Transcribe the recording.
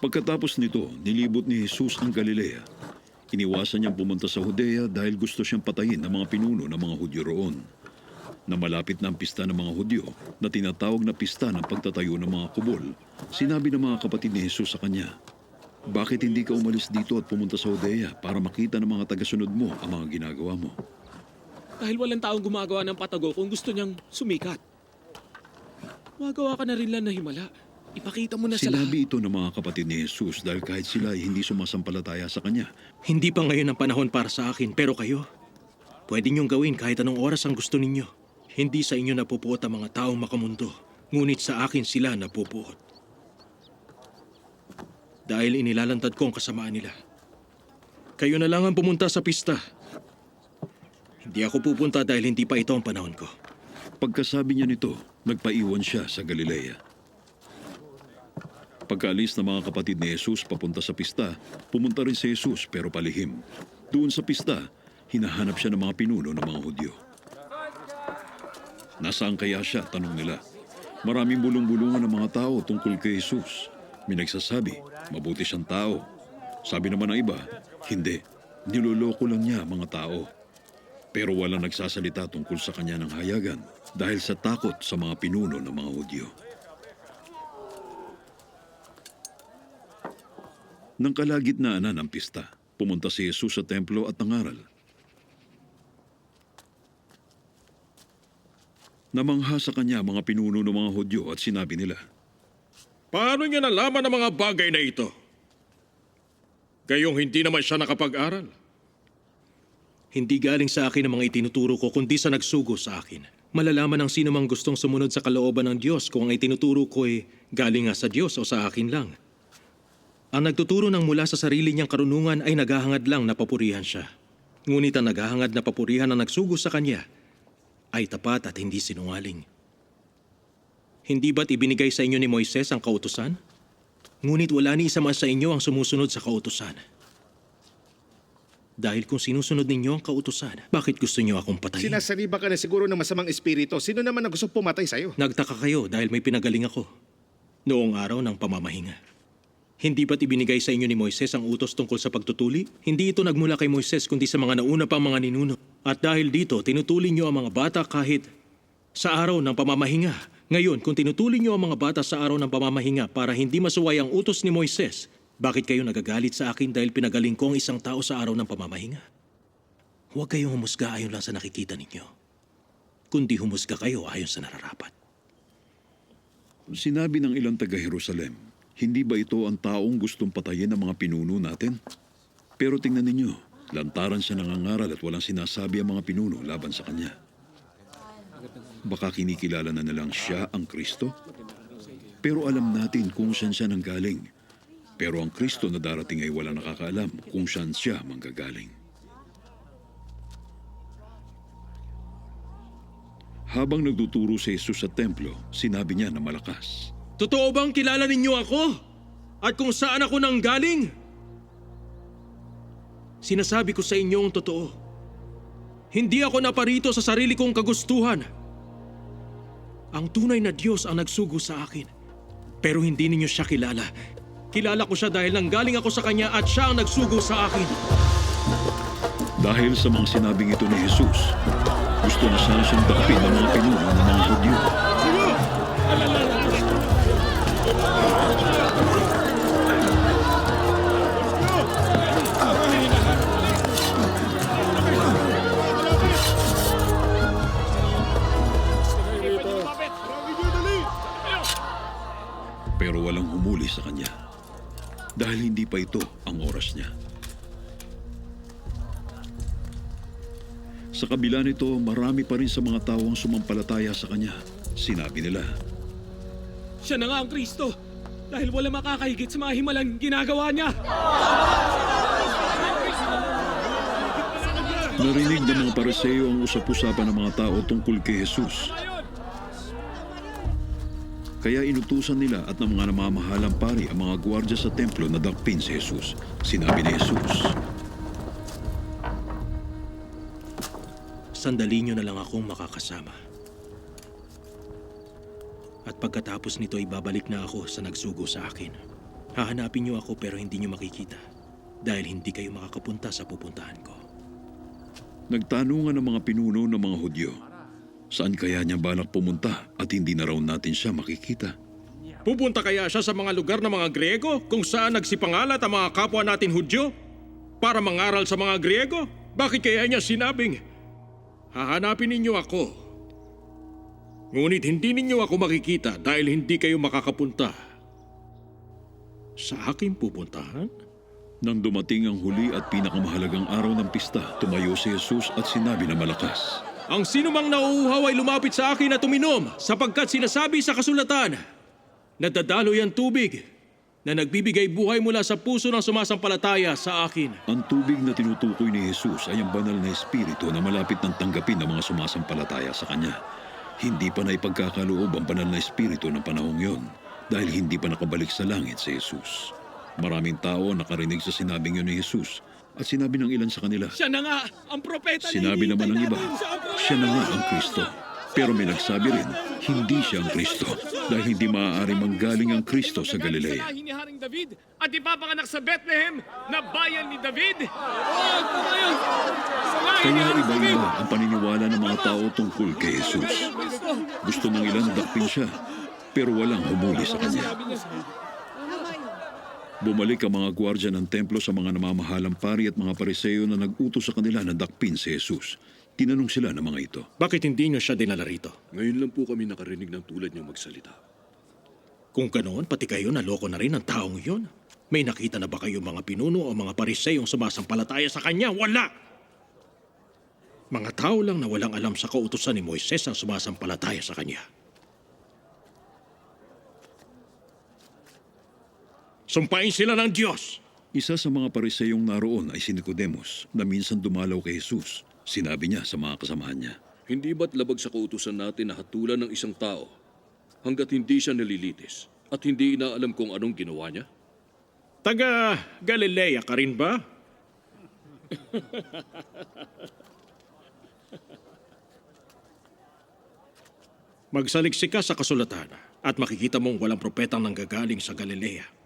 Pagkatapos nito, nilibot ni Jesus ang Galilea. Iniwasan niyang pumunta sa Judea dahil gusto siyang patayin ng mga pinuno ng mga Hudyo roon. Na malapit na ang pista ng mga Hudyo na tinatawag na pista ng pagtatayo ng mga kubol, sinabi ng mga kapatid ni Jesus sa kanya, Bakit hindi ka umalis dito at pumunta sa Judea para makita ng mga tagasunod mo ang mga ginagawa mo? Dahil walang taong gumagawa ng patago kung gusto niyang sumikat. Magawa ka na rin lang na himala. Ipakita mo na lahat. Sinabi ito ng mga kapatid ni Jesus dahil kahit sila ay hindi sumasampalataya sa kanya, Hindi pa ngayon ang panahon para sa akin, pero kayo, pwede niyong gawin kahit anong oras ang gusto ninyo. Hindi sa inyo napupuot ang mga taong makamundo, ngunit sa akin sila napupuot. Dahil inilalantad ko ang kasamaan nila. Kayo na lang ang pumunta sa pista. Hindi ako pupunta dahil hindi pa ito ang panahon ko. Pagkasabi niya nito, nagpaiwan siya sa Galilea. Pagkaalis ng mga kapatid ni Jesus papunta sa pista, pumunta rin si Jesus pero palihim. Doon sa pista, hinahanap siya ng mga pinuno ng mga Hudyo. Nasaan kaya siya? Tanong nila. Maraming bulong-bulungan ng mga tao tungkol kay Jesus. May nagsasabi, mabuti siyang tao. Sabi naman ng iba, hindi. Niloloko lang niya mga tao. Pero walang nagsasalita tungkol sa kanya ng hayagan dahil sa takot sa mga pinuno ng mga Hudyo. Nang kalagitnaan ng pista, pumunta si Jesus sa templo at nangaral. Namangha sa kanya mga pinuno ng mga Hudyo at sinabi nila, Paano niya nalaman ang mga bagay na ito? Gayong hindi naman siya nakapag-aral. Hindi galing sa akin ang mga itinuturo ko, kundi sa nagsugo sa akin. Malalaman ng sino mang gustong sumunod sa kalooban ng Diyos kung ang itinuturo ko ay galing nga sa Diyos o sa akin lang. Ang nagtuturo ng mula sa sarili niyang karunungan ay naghahangad lang na papurihan siya. Ngunit ang naghahangad na papurihan na nagsugo sa kanya ay tapat at hindi sinungaling. Hindi ba't ibinigay sa inyo ni Moises ang kautusan? Ngunit wala ni isa man sa inyo ang sumusunod sa kautusan. Dahil kung sinusunod ninyo ang kautusan, bakit gusto niyo akong patayin? Sinasariba ka na siguro ng masamang espiritu. Sino naman ang gusto pumatay sa'yo? Nagtaka kayo dahil may pinagaling ako. Noong araw ng pamamahinga. Hindi ba't ibinigay sa inyo ni Moises ang utos tungkol sa pagtutuli? Hindi ito nagmula kay Moises kundi sa mga nauna pang mga ninuno. At dahil dito, tinutuli niyo ang mga bata kahit sa araw ng pamamahinga. Ngayon, kung tinutuli niyo ang mga bata sa araw ng pamamahinga para hindi masuway ang utos ni Moises, bakit kayo nagagalit sa akin dahil pinagaling ko ang isang tao sa araw ng pamamahinga? Huwag kayong humusga ayon lang sa nakikita ninyo. Kundi humusga kayo ayon sa nararapat. Sinabi ng ilang taga-Jerusalem, hindi ba ito ang taong gustong patayin ng mga pinuno natin? Pero tingnan ninyo, lantaran siya nangangaral at walang sinasabi ang mga pinuno laban sa kanya. Baka kinikilala na nilang siya ang Kristo? Pero alam natin kung saan siya nanggaling. Pero ang Kristo na darating ay wala nakakaalam kung saan siya manggagaling. Habang nagtuturo si Jesus sa templo, sinabi niya na malakas. Totoo bang kilala ninyo ako? At kung saan ako nang galing? Sinasabi ko sa inyo ang totoo. Hindi ako naparito sa sarili kong kagustuhan. Ang tunay na Diyos ang nagsugo sa akin. Pero hindi ninyo siya kilala. Kilala ko siya dahil nanggaling ako sa Kanya at siya ang nagsugo sa akin. Dahil sa mga sinabing ito ni Jesus, gusto na sana siyang dakpin ng mga pinuno ng mga Hudyo. Pero humuli sa kanya dahil hindi pa ito ang oras niya. Sa kabila nito, marami pa rin sa mga tao ang sumampalataya sa kanya. Sinabi nila, Siya na nga ang Kristo. Dahil wala makakahigit sa mga himalang ginagawa niya. narinig ng mga pareseyo ang usap-usapan ng mga tao tungkol kay Jesus. Kaya inutusan nila at ng mga namamahalang pari ang mga gwardya sa templo na dakpin si Jesus. Sinabi ni Jesus, Sandali nyo na lang akong makakasama. At pagkatapos nito ay babalik na ako sa nagsugo sa akin. Hahanapin niyo ako pero hindi niyo makikita dahil hindi kayo makakapunta sa pupuntahan ko. Nagtanungan ng mga pinuno ng mga Hudyo. Saan kaya niya balak pumunta at hindi na raw natin siya makikita? Pupunta kaya siya sa mga lugar ng mga Griego kung saan nagsipangalat ang mga kapwa natin Hudyo? Para mangaral sa mga Griego? Bakit kaya niya sinabing, hahanapin ninyo ako? Ngunit hindi ninyo ako makikita dahil hindi kayo makakapunta. Sa aking pupuntahan? Nang dumating ang huli at pinakamahalagang araw ng pista, tumayo si Jesus at sinabi na malakas. Ang sinumang nauuhaw ay lumapit sa akin at uminom sapagkat sinasabi sa kasulatan na dadaloy ang tubig na nagbibigay buhay mula sa puso ng sumasampalataya sa akin. Ang tubig na tinutukoy ni Jesus ay ang banal na espiritu na malapit ng tanggapin ng mga sumasampalataya sa Kanya. Hindi pa na ipagkakaloob ang banal na espiritu ng panahong yon dahil hindi pa nakabalik sa langit si Jesus. Maraming tao nakarinig sa sinabing yun ni Jesus at sinabi ng ilan sa kanila, Siya na nga, ang propeta na Sinabi naman ng iba. Siya na nga ang Kristo. Pero may nagsabi rin, hindi siya ang Kristo dahil hindi maaari manggaling ang Kristo sa Galilea. Ni Haring David at ipapanganak sa Bethlehem na bayan ni David. Oo, tama yun. Sa lahi ni Kaya Haring David. iba-iba ang paniniwala ng mga tao tungkol kay Jesus. Gusto ng ilan dakpin siya, pero walang humuli sa kanya. Bumalik ang mga gwardya ng templo sa mga namamahalang pari at mga pariseo na nag-utos sa kanila na dakpin si Jesus. Tinanong sila ng mga ito. Bakit hindi niyo siya dinala rito? Ngayon lang po kami nakarinig ng tulad niyang magsalita. Kung ganoon, pati kayo naloko na rin ang taong yun. May nakita na ba kayo mga pinuno o mga pariseyong sumasampalataya sa kanya? Wala! Mga tao lang na walang alam sa kautusan ni Moises ang sumasampalataya sa kanya. Sumpain sila ng Diyos! Isa sa mga pariseyong naroon ay si Nicodemus na minsan dumalaw kay Jesus. Sinabi niya sa mga kasamahan niya, Hindi ba't labag sa kautusan natin na hatulan ng isang tao hanggat hindi siya nalilitis at hindi inaalam kung anong ginawa niya? Taga Galilea ka rin ba? Magsaliksik ka sa kasulatan at makikita mong walang propetang nanggagaling sa Galilea.